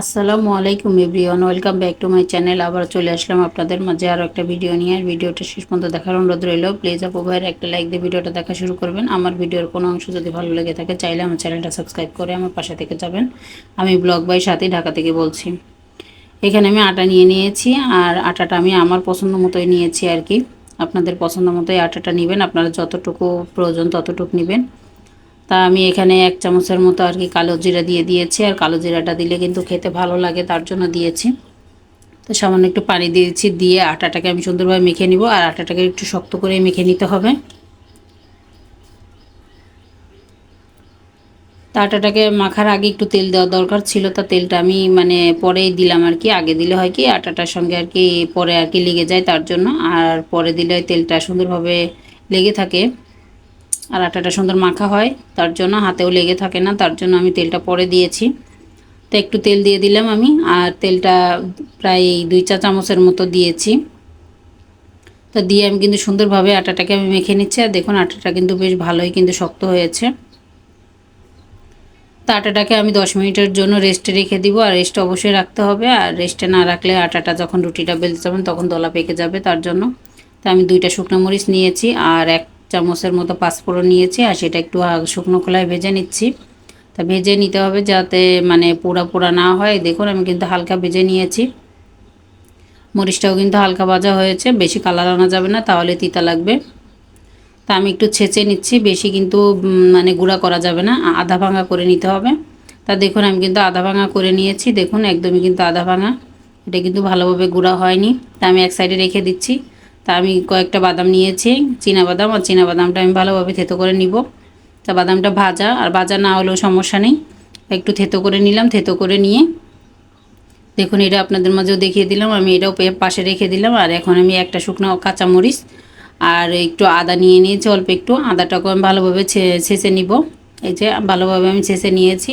আসসালামু আলাইকুম, everyone. Welcome back to my channel. আবার চলে আসলাম আপনাদের মাঝে আরও একটা ভিডিও নিয়ে। আর ভিডিওটা শেষ পর্যন্ত দেখার অনুরোধ রইল। প্লিজ আপু ভাইয়ের একটা লাইক দিয়ে ভিডিওটা দেখা শুরু করবেন। আমার ভিডিওর কোনো অংশ যদি ভালো লেগে থাকে, চাইলে আমার চ্যানেলটা সাবস্ক্রাইব করে আমার পাশে থেকে যাবেন। আমি ব্লগ বাই সাথে, ঢাকা থেকে বলছি। এখানে আমি আটা নিয়ে নিয়েছি, আর আটাটা আমি আমার পছন্দ মতোই নিয়েছি আর কি। আপনাদের পছন্দ মতোই আটাটা নেবেন। আপনারা যতটুকু প্রয়োজন ততটুকু নেবেন। তা আমি এখানে এক চামচের মতো আর কি কালো জিরা দিয়ে দিয়েছি, আর কালো জিরাটা দিলে কিন্তু খেতে ভালো লাগে, তার জন্য দিয়েছি। তো সামান্য একটু পানি দিয়েছি, দিয়ে আটাটাকে আমি সুন্দরভাবে মেখে নিব, আর আটাটাকে একটু শক্ত করে মেখে নিতে হবে। তা আটাটাকে মাখার আগে একটু তেল দেওয়া দরকার ছিল, তা তেলটা আমি মানে পরেই দিলাম আর কি। আগে দিলে হয় কি, আটাটার সঙ্গে আর কি পরে আর কি লেগে যায় তার জন্য, আর পরে দিলে তেলটা সুন্দরভাবে লেগে থাকে। আর আটাটা সুন্দর মাখা হয়, তার জন্য হাতেও লেগে থাকে না, তার জন্য আমি তেলটা পরে দিয়েছি। তো একটু তেল দিয়ে দিলাম আমি, আর তেলটা প্রায় দুই চা চামচের মতো দিয়েছি। তো দিয়ে আমি কিন্তু সুন্দরভাবে আটাটাকে আমি মেখে নিচ্ছি, আর দেখুন আটাটা কিন্তু বেশ ভালোই কিন্তু শক্ত হয়েছে। তো আটাটাকে আমি দশ মিনিটের জন্য রেস্টে রেখে দিব, আর রেস্ট অবশ্যই রাখতে হবে, আর রেস্টে না রাখলে আটাটা যখন রুটিটা বেলতে যাবেন তখন দলা পেকে যাবে তার জন্য। তো আমি দুইটা শুকনো মরিচ নিয়েছি, আর এক চামচের মতো পাঁচফোড়ন নিয়েছি আর সেটা একটু শুকনো খোলায় ভেজে নিচ্ছি। তা ভেজে নিতে হবে যাতে মানে পোড়া পোড়া না হয়। দেখুন, আমি কিন্তু হালকা ভেজে নিয়েছি। মরিচটাও কিন্তু হালকা ভাজা হয়েছে। বেশি কালার আনা যাবে না, তাহলে তিতা লাগবে। তা আমি একটু ছেঁচে নিচ্ছি, বেশি কিন্তু মানে গুঁড়া করা যাবে না। আধা ভাঙা করে নিতে হবে। তা দেখুন, আমি কিন্তু আধা ভাঙা করে নিয়েছি। দেখুন, একদমই কিন্তু আধা ভাঙা। এটা কিন্তু ভালোভাবে গুঁড়া হয়নি। তা আমি এক সাইডে রেখে দিচ্ছি। তা আমি কয়েকটা বাদাম নিয়েছি বাদাম, আর বাদামটা আমি ভালোভাবে থেতো করে নিব। তা বাদামটা ভাজা, আর ভাজা না হলেও সমস্যা নেই। একটু থেতো করে নিলাম, থেতো করে নিয়ে। দেখুন, এটা আপনাদের মাঝেও দেখিয়ে দিলাম, আমি এটাও পাশে রেখে দিলাম, আর এখন আমি একটা শুকনো কাঁচামরিচ আর একটু আদা নিয়ে নিয়েছি, অল্প একটু। আদাটাকে আমি ভালোভাবে ছেঁচে নিব। এই যে, ভালোভাবে আমি ছেঁচে নিয়েছি।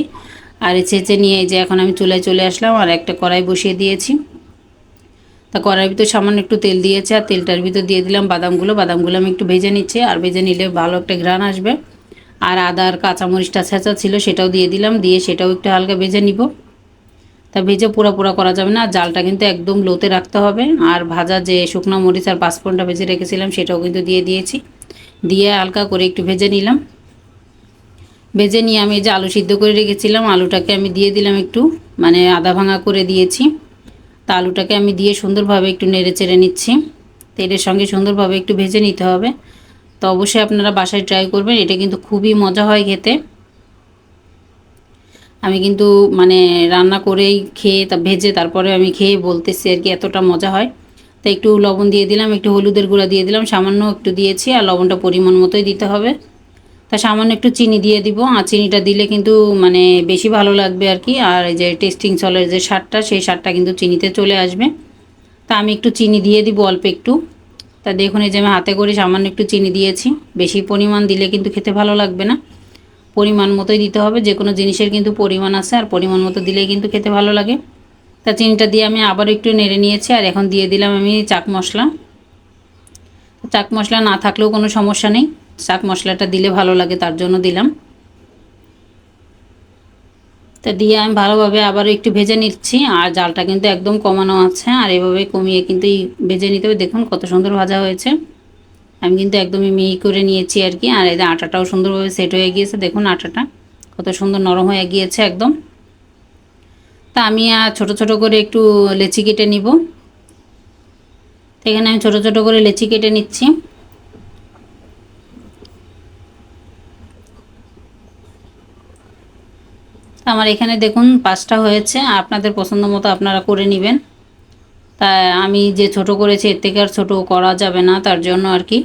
আর ছেঁচে নিয়ে এই যে, এখন আমি চুলায় চলে আসলাম, আর একটা কড়াই বসিয়ে দিয়েছি। তা কড়াইয়ের ভিতর সামান্য একটু তেল দিয়েছে, আর তেলটার ভিতর দিয়ে দিলাম বাদামগুলো। বাদামগুলো আমি একটু ভেজে নিচ্ছি, আর ভেজে নিলে ভালো একটা ঘ্রাণ আসবে। আর আদার কাঁচামরিচটা ছেঁচা ছিল সেটাও দিয়ে দিলাম, দিয়ে সেটাও একটু হালকা ভেজে নিব। তা ভেজে পোড়া পোড়া করা যাবে না, জালটা কিন্তু একদম লোতে রাখতে হবে। আর ভাজা যে শুকনো মরিচ আর পাঁচফোড়নটা ভেজে রেখেছিলাম সেটাও কিন্তু দিয়ে দিয়েছি। দিয়ে হালকা করে একটু ভেজে নিলাম। ভেজে নিয়ে আমি যে আলু সিদ্ধ করে রেখেছিলাম, আলুটাকে আমি দিয়ে দিলাম একটু মানে আদা ভাঙা করে দিয়েছি। তা আলুটাকে আমি দিয়ে সুন্দরভাবে একটু নেড়ে চেড়ে নিচ্ছি। তেলের সঙ্গে সুন্দরভাবে একটু ভেজে নিতে হবে। তো অবশ্যই আপনারা বাসায় ট্রাই করবেন, এটা কিন্তু খুবই মজা হয় খেতে। আমি কিন্তু মানে রান্না করেই খেয়ে তা ভেজে তারপরে আমি খেয়ে বলতেছি আর কি এতটা মজা হয়। তো একটু লবণ দিয়ে দিলাম, একটু হলুদের গুঁড়া দিয়ে দিলাম, সামান্য একটু দিয়েছি আর লবণটা পরিমাণ মতোই দিতে হবে। তা সামান্য একটু চিনি দিয়ে দিব। আর চিনিটা দিলে কিন্তু মানে বেশি ভালো লাগবে আর কি। আর এই যে টেস্টিং সলের যে সারটা সেই সারটা কিন্তু চিনিতে চলে আসবে। তা আমি একটু চিনি দিয়ে দিব অল্প একটু। তা দেখুন, এই যে আমি হাতে করে সামান্য একটু চিনি দিয়েছি। বেশি পরিমাণ দিলে কিন্তু খেতে ভালো লাগবে না। পরিমাণ মতোই দিতে হবে। যে কোনো জিনিসের কিন্তু পরিমাণ আছে, আর পরিমাণ মতো দিলেই কিন্তু খেতে ভালো লাগে। তা চিনিটা দিয়ে আমি আবার একটু নেড়ে নিয়েছি। আর এখন দিয়ে দিলাম আমি চাক মশলা। চাক মশলা না থাকলেও কোনো সমস্যা নেই। চাক মশলাটা দিলে ভালো লাগে, তার জন্য দিলাম। তা দিয়ে আমি ভালোভাবে আবার একটু ভেজে নিচ্ছি, আর জালটা কিন্তু একদম কমানো আছে, আর এভাবে কমিয়ে কিন্তু ভেজে নিতে হবে। দেখুন কত সুন্দর ভাজা হয়েছে। আমি কিন্তু একদমই মিহি করে নিয়েছি আর কি, আর যে আটাটাও সুন্দরভাবে সেট হয়ে গিয়েছে, দেখুন আটাটা কত সুন্দর নরম হয়ে গিয়েছে একদম। তা আমি আর ছোটো ছোটো করে একটু লেচি কেটে নিব। এখানে আমি ছোটো ছোটো করে লেচি কেটে নিচ্ছি। আমার এখানে দেখুন, পাঁচটা হয়েছে। আপনাদের পছন্দ মতো আপনারা করে নেবেন। তা আমি যে ছোট করেছি, এর থেকে আর ছোটো করা যাবে না, তার জন্য আর কি।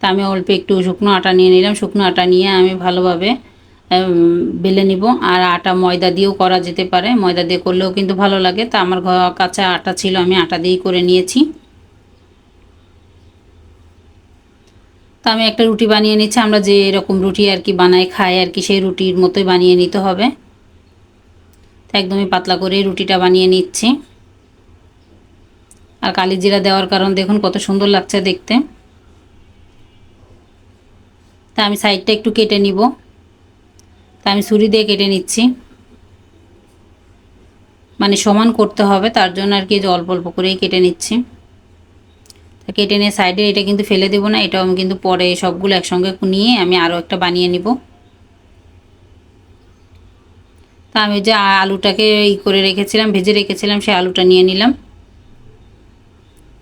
তা আমি অল্প একটু শুকনো আটা নিয়ে নিলাম। শুকনো আটা নিয়ে আমি ভালোভাবে বেলে নিব। আর আটা ময়দা দিয়েও করা যেতে পারে। ময়দা দিয়ে করলেও কিন্তু ভালো লাগে। তা আমার ঘর কাছে আটা ছিল, আমি আটা দিয়েই করে নিয়েছি। তা আমি একটা রুটি বানিয়ে নিচ্ছি, আমরা যে এরকম রুটি আর কি বানাই, খাই আর কি, সেই রুটির মতোই বানিয়ে নিতে হবে। তা একদমই পাতলা করে রুটিটা বানিয়ে নিচ্ছি। আর কালি জিরা দেওয়ার কারণ দেখুন কত সুন্দর লাগছে দেখতে। তা আমি সাইডটা একটু কেটে নিব। তা আমি ছুরি দিয়ে কেটে নিচ্ছি। মানে সমান করতে হবে, তার জন্য আর কি অল্প অল্প করেই কেটে নিচ্ছি। কেটে নিয়ে সাইডে এটা কিন্তু ফেলে দেবো না, এটাও আমি কিন্তু পরে সবগুলো একসঙ্গে নিয়ে আমি আরও একটা বানিয়ে নিব। তা আমি যে আলুটাকে ই করে রেখেছিলাম, ভেজে রেখেছিলাম, সেই আলুটা নিয়ে নিলাম।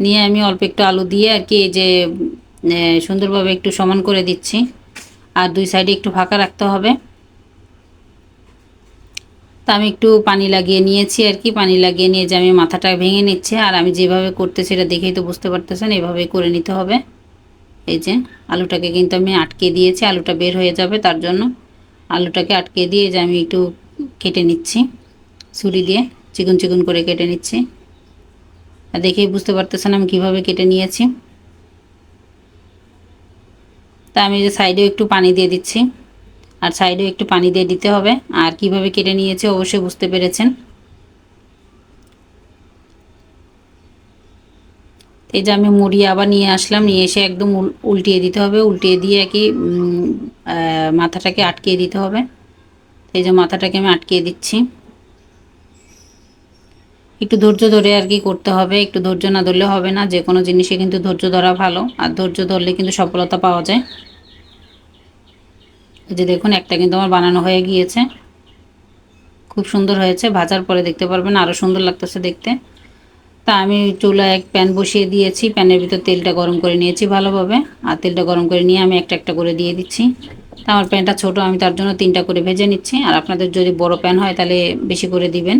নিয়ে আমি অল্প একটু আলু দিয়ে আর কি এই যে সুন্দরভাবে একটু সমান করে দিচ্ছি। আর দুই সাইডে একটু ফাঁকা রাখতে হবে। তা আমি একটু পানি লাগিয়ে নিয়েছি আর কি, পানি লাগিয়ে নিয়ে যে আমি মাথাটা ভেঙে নিচ্ছি, আর আমি যেভাবে করতে সেটা দেখেই তো বুঝতে পারতেছেন এভাবেই করে নিতে হবে। এই যে আলুটাকে কিন্তু আমি আটকে দিয়েছি, আলুটা বের হয়ে যাবে তার জন্য। আলুটাকে আটকে দিয়ে যে আমি একটু কেটে নিচ্ছি, ছুরি দিয়ে চিকন চিকন করে কেটে নিচ্ছি। আর দেখেই বুঝতে পারতেছেন আমি কীভাবে কেটে নিয়েছি। তা আমি যে সাইডেও একটু পানি দিয়ে দিচ্ছি। আর সাইডেও একটু পানি দিয়ে দিতে হবে। আর কীভাবে কেটে নিয়েছে অবশ্যই বুঝতে পেরেছেন। এই যে আমি মুড়ি আবার নিয়ে আসলাম, নিয়ে এসে একদম উল্টিয়ে দিতে হবে। উল্টিয়ে দিয়ে কি মাথাটাকে আটকিয়ে দিতে হবে। এই যে মাথাটাকে আমি আটকিয়ে দিচ্ছি। একটু ধৈর্য ধরে আর কি করতে হবে। একটু ধৈর্য না ধরলে হবে না। যে কোনো জিনিসে কিন্তু ধৈর্য ধরা ভালো। আর ধৈর্য ধরলে কিন্তু সফলতা পাওয়া যায়। যে দেখুন, একটা কিন্তু আমার বানানো হয়ে গিয়েছে। খুব সুন্দর হয়েছে, ভাজার পরে দেখতে পারবেন আরও সুন্দর লাগতেছে দেখতে। তা আমি চুলা এক প্যান বসিয়ে দিয়েছি, প্যানের ভিতর তেলটা গরম করে নিয়েছি ভালোভাবে। আর তেলটা গরম করে নিয়ে আমি একটা একটা করে দিয়ে দিচ্ছি। তা আমার প্যানটা ছোট, আমি তার জন্য তিনটা করে ভেজে নিচ্ছি। আর আপনাদের যদি বড় প্যান হয়, তাহলে বেশি করে দিবেন।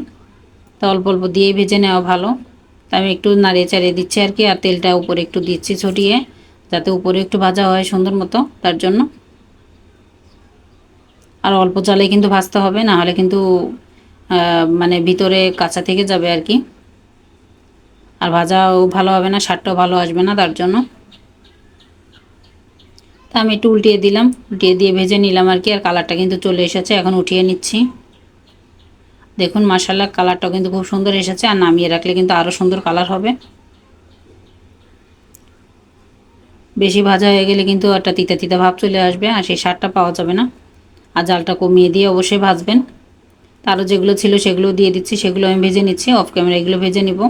তা অল্প অল্প দিয়ে ভেজে নেওয়া ভালো। তা আমি একটু নাড়িয়ে চাড়িয়ে দিচ্ছি আর কি, আর তেলটা উপরে একটু দিচ্ছি ছটিয়ে যাতে উপরে একটু ভাজা হয় সুন্দর মতো, তার জন্য। আর অল্প চালে কিন্তু ভাজতে হবে না হলে কিন্তু মানে ভিতরে কাঁচা থেকে যাবে আর কি। আর ভাজাও ভালো হবে না, স্বাদটাও ভালো আসবে না তার জন্য। তা আমি একটু উল্টিয়ে দিলাম, উল্টিয়ে দিয়ে ভেজে নিলাম আর কি, আর কালারটা কিন্তু চলে এসেছে, এখন উঠিয়ে নিচ্ছি। দেখুন মাসাল্লা কালারটাও কিন্তু খুব সুন্দর এসেছে, আর নামিয়ে রাখলে কিন্তু আরও সুন্দর কালার হবে। বেশি ভাজা হয়ে গেলে কিন্তু একটা তিতা তিতা ভাব চলে আসবে, আর সেই স্বাদটা পাওয়া যাবে না। আর জালটা কমিয়ে দিয়ে অবশ্যই ভাজবেন। তারও যেগুলো ছিল সেগুলো দিয়ে দিচ্ছি, সেগুলো আমি ভেজে নিচ্ছি অফ ক্যামেরা এগুলো ভেজে নিব।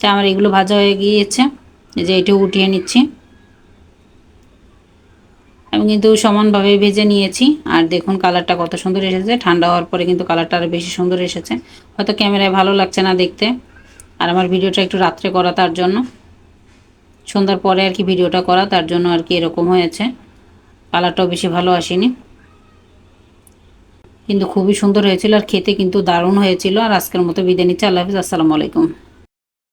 তা আমার এগুলো ভাজা হয়ে গিয়েছে যে এটাও উঠিয়ে নিচ্ছি। আমি কিন্তু সমানভাবে ভেজে নিয়েছি, আর দেখুন কালারটা কত সুন্দর এসেছে। ঠান্ডা হওয়ার পরে কিন্তু কালারটা আরও বেশি সুন্দর এসেছে। হয়তো ক্যামেরায় ভালো লাগছে না দেখতে, আর আমার ভিডিওটা একটু রাত্রে করা তার জন্য। সন্ধ্যার পরে আর কি ভিডিওটা করা তার জন্য আর কি এরকম হয়েছে। কালারটাও বেশি ভালো আসেনি। কিন্তু খুবই সুন্দর হয়েছিল আর খেতে কিন্তু দারুণ হয়েছিল। আর আজকের মতো বিদায় নিচ্ছে। আল্লাহ হাফিজ। আসসালামু আলাইকুম।